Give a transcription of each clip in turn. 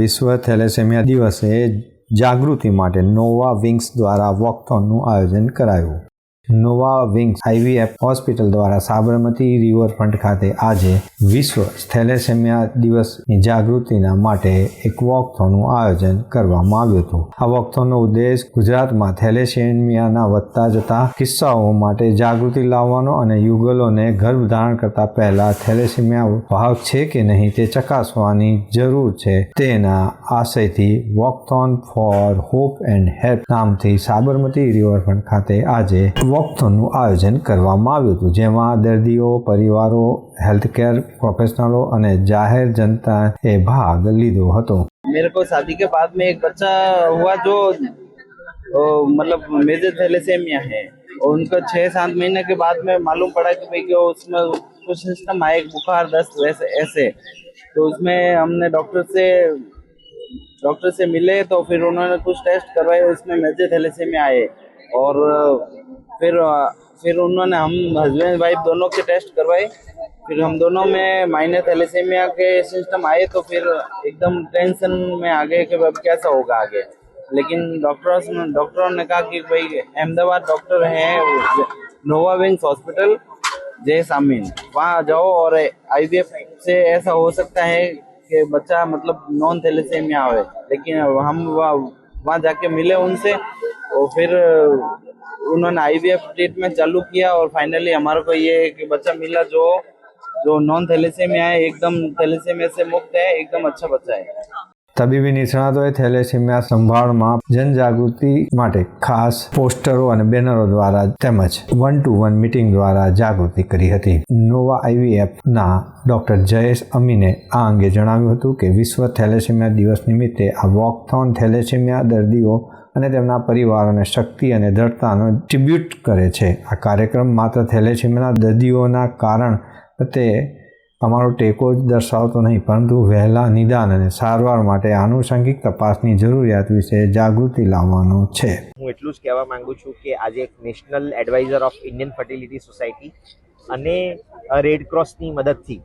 વિશ્વ થેલેસેમિયા દિવસે જાગૃતિ માટે નોવા વિંગ્સ દ્વારા વોકથોનનું આયોજન કરાયું. નોવા વિંગ્સ આઈવીએફ હોસ્પિટલ દ્વારા સાબરમતી રિવરફ્રન્ટ ખાતે આજે વિશ્વ થેલેસેમિયા દિવસની જાગૃતિના માટે એક વોકથોનનું આયોજન કરવામાં આવ્યું હતું. આ વોકથોનનો ઉદ્દેશ ગુજરાતમાં થેલેસેમિયાના વધતા જતા કિસ્સાઓ માટે જાગૃતિ લાવવાનો અને યુગલોને ગર્ભધારણ કરતા પહેલા થેલેસેમિયા વાહક છે કે નહીં તે ચકાસવાની જરૂર છે. તેના આશયથી walkathon for hope and help નામથી સાબરમતી રિવરફ્રન્ટ ખાતે આજે વોકથોનનું આયોજન કરવામાં આવ્યું હતું જેમાં દર્દીઓ પરિવારો હેલ્થકેર પ્રોફેશનલો અને જાહેર જનતાએ ભાગ લીધો હતો मेरे को शादी के बाद में एक बच्चा हुआ जो ओ, मतलब मेजर थैलेसेमिया है और उनका छः सात महीने के बाद में मालूम पड़ा कि भाई कि उसमें कुछ सिस्टम आए बुखार दस्त वैसे ऐसे तो उसमें हमने डॉक्टर से डॉक्टर से मिले तो फिर उन्होंने कुछ टेस्ट करवाए उसमें मेजर थैलेसेमिया आए और फिर फिर उन्होंने हम हस्बैंड वाइफ दोनों के टेस्ट करवाए फिर हम दोनों में माइनर थैलेसेमिया के सिस्टम आए तो फिर एकदम टेंशन में आ गए कि अब कैसा होगा आगे। लेकिन डॉक्टरों डॉक्टरों ने कहा कि भाई, अहमदाबाद डॉक्टर हैं Nova Wings hospital Jay Samin. वहाँ जाओ और आईवीएफ से ऐसा हो सकता है कि बच्चा मतलब नॉन थैलेसेमिया आवे लेकिन हम वहाँ वहाँ जाके मिले उनसे और फिर उन्होंने आईवीएफ ट्रीटमेंट चालू किया और फाइनली हमारे को ये है कि बच्चा मिला जो जो नॉन थैलेसेमिया है एकदम थैलेसेमिया से मुक्त है एकदम अच्छा बच्चा है તબીબી નિષ્ણાતોએ થેલેસીમિયા સંભાળમાં જનજાગૃતિ માટે ખાસ પોસ્ટરો અને બેનરો દ્વારા તેમજ વન ટુ વન મીટિંગ દ્વારા જાગૃતિ કરી હતી. નોવા આઈવીએફના ડોક્ટર જયેશ અમીને આ અંગે જણાવ્યું હતું કે વિશ્વ થેલેસીમિયા દિવસ નિમિત્તે આ વોકથોન થેલેસીમિયા દર્દીઓ અને તેમના પરિવારોને શક્તિ અને દ્રઢતાનો ટ્રિબ્યુટ કરે છે. આ કાર્યક્રમ માત્ર થેલેસીમિયાના દર્દીઓના કારણ તે અમારો ટેકો જ દર્શાવતો નહીં, પરંતુ વહેલા નિદાન અને સારવાર માટે આનુષંગિક તપાસની જરૂરિયાત વિશે જાગૃતિ લાવવાનો છે. હું એટલું જ કહેવા માંગુ છું કે આજે એક national advisor of Indian fertility society અને રેડ ક્રોસની મદદથી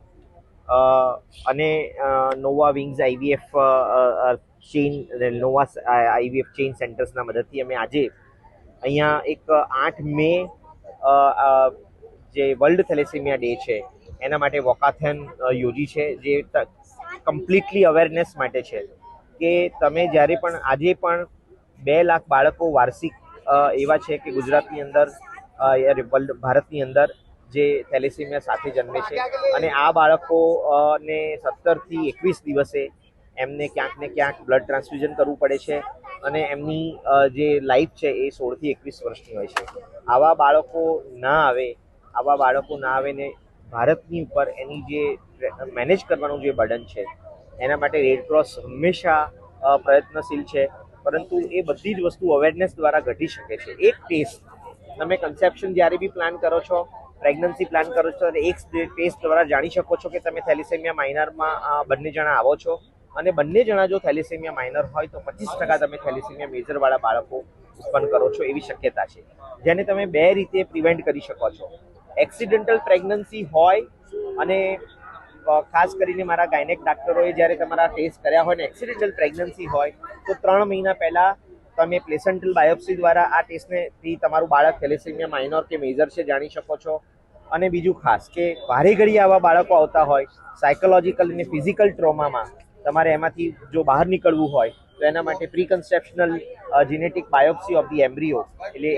અને Nova Wings IVF chain Nova IVF chain સેન્ટર્સના મદદથી અમે આજે અહીંયા એક આઠ મે જે વર્લ્ડ થેલેસેમિયા ડે છે એના માટે વોકાથેન યોજી છે, જે કમ્પ્લીટલી અવેરનેસ માટે છે. કે તમે જ્યારે પણ, આજે પણ બે લાખ બાળકો વાર્ષિક એવા છે કે ગુજરાતની અંદર વર્લ્ડ, ભારતની અંદર જે થેલેસીમિયા સાથે જન્મે છે. અને આ બાળકો ને સત્તરથી એકવીસ દિવસે એમને ક્યાંક ને ક્યાંક બ્લડ ટ્રાન્સફ્યુઝન કરવું પડે છે અને એમની જે લાઈફ છે એ સોળથી એકવીસ વર્ષની હોય છે. આવા બાળકો ના આવે, આવા બાળકો ના આવે ને ભારતની ઉપર એની જે મેનેજ કરવાનું જે બર્ડન છે, એના માટે રેડક્રોસ હંમેશા પ્રયત્નશીલ છે. પરંતુ એ બધી જ વસ્તુ અવેરનેસ દ્વારા ઘટી શકે છે. એક ટેસ્ટ તમે કન્સેપ્શન જ્યારે બી પ્લાન કરો છો પ્રેગ્નન્સી પ્લાન કરો છો અને એક ટેસ્ટ દ્વારા જાણી શકો છો કે તમે થેલિસેમિયા માઇનરમાં બંને જણા આવો છો. અને બંને જણા જો થેલિસેમિયા માઇનર હોય તો પચીસ ટકા તમે થેલિસેમિયા મેજરવાળા બાળકો ઉત્પન્ન કરો છો એવી શક્યતા છે. જેને તમે બે રીતે પ્રિવેન્ટ કરી શકો છો. એક્સિડેન્ટલ પ્રેગ્નન્સી હોય અને ખાસ કરીને મારા ગાયનેક ડાક્ટરોએ જ્યારે તમારા ટેસ્ટ કર્યા હોય ને એક્સિડેન્ટલ પ્રેગ્નન્સી હોય, તો ત્રણ મહિના પહેલાં તમે પ્લેસન્ટલ બાયોપ્સી દ્વારા આ ટેસ્ટનેથી તમારું બાળક થેલેસેમિયા માઇનોર કે મેજર છે જાણી શકો છો. અને બીજું ખાસ કે ભારે ઘડી આવા બાળકો આવતા હોય, સાયકોલોજીકલ અને ફિઝિકલ ટ્રોમામાં તમારે એમાંથી જો બહાર નીકળવું હોય તો એના માટે pre conceptional genetic biopsy of the embryo એટલે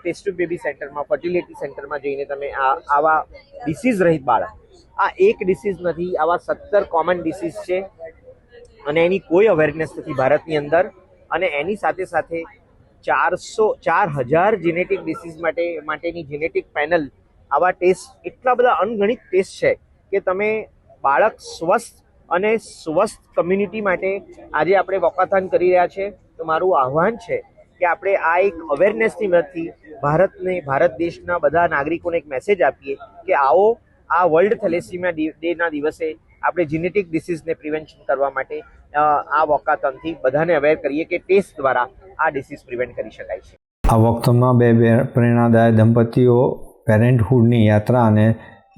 ટેસ્ટ બેબી સેન્ટરમાં ફર્ટિલિટી સેન્ટરમાં જઈને તમે આ, આવા ડિસીઝ રહિત બાળક. આ એક ડિસીઝ નથી, આવા સત્તર કોમન ડિસીઝ છે. અને એની કોઈ અવેરનેસ નથી ભારતની અંદર. અને એની સાથે સાથે ચારસો, ચાર હજાર જેનેટિક ડિસીઝ માટે, માટેની જેનેટિક પેનલ આવા ટેસ્ટ એટલા બધા અનગણિત ટેસ્ટ છે કે તમે બાળક સ્વસ્થ અને સ્વસ્થ કમ્યુનિટી માટે આજે આપણે વોકાથાન કરી રહ્યા છે. તો મારું આહ્વાન છે કે આપણે આ એક અવેરનેસની મદદથી ભારતને, ભારત દેશના બધા નાગરિકોને એક મેસેજ આપીએ કે આવો આ વર્લ્ડ થેલેસીમિયા ડેના દિવસે આપણે જીનેટિક ડિસીઝને પ્રિવેન્શન કરવા માટે આ વોકાથોનથી બધાને અવેર કરીએ કે ટેસ્ટ દ્વારા આ ડિસીઝ પ્રિવેન્ટ કરી શકાય છે. આ વખતમાં બે પ્રેરણાદાયક દંપતીઓ પેરેન્ટહુડની યાત્રા અને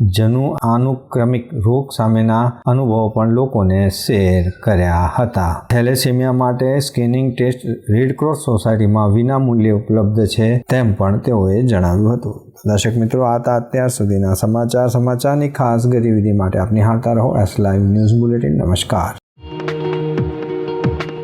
જનુ આનુક્રમિક રોગ સામેના અનુભવો પણ લોકોને શેર કર્યા હતા. થેલેસેમિયા માટે સ્કેનિંગ ટેસ્ટ રેડક્રોસ સોસાયટીમાં વિનામૂલ્યે ઉપલબ્ધ છે તેમ પણ તેઓએ જણાવ્યું હતું. દર્શક મિત્રો, આ હતા અત્યાર સુધીના સમાચાર. સમાચારની ખાસ ગતિવિધિ માટે આપની હાલતા રહો એસ લાઈવ ન્યૂઝ બુલેટિન. નમસ્કાર.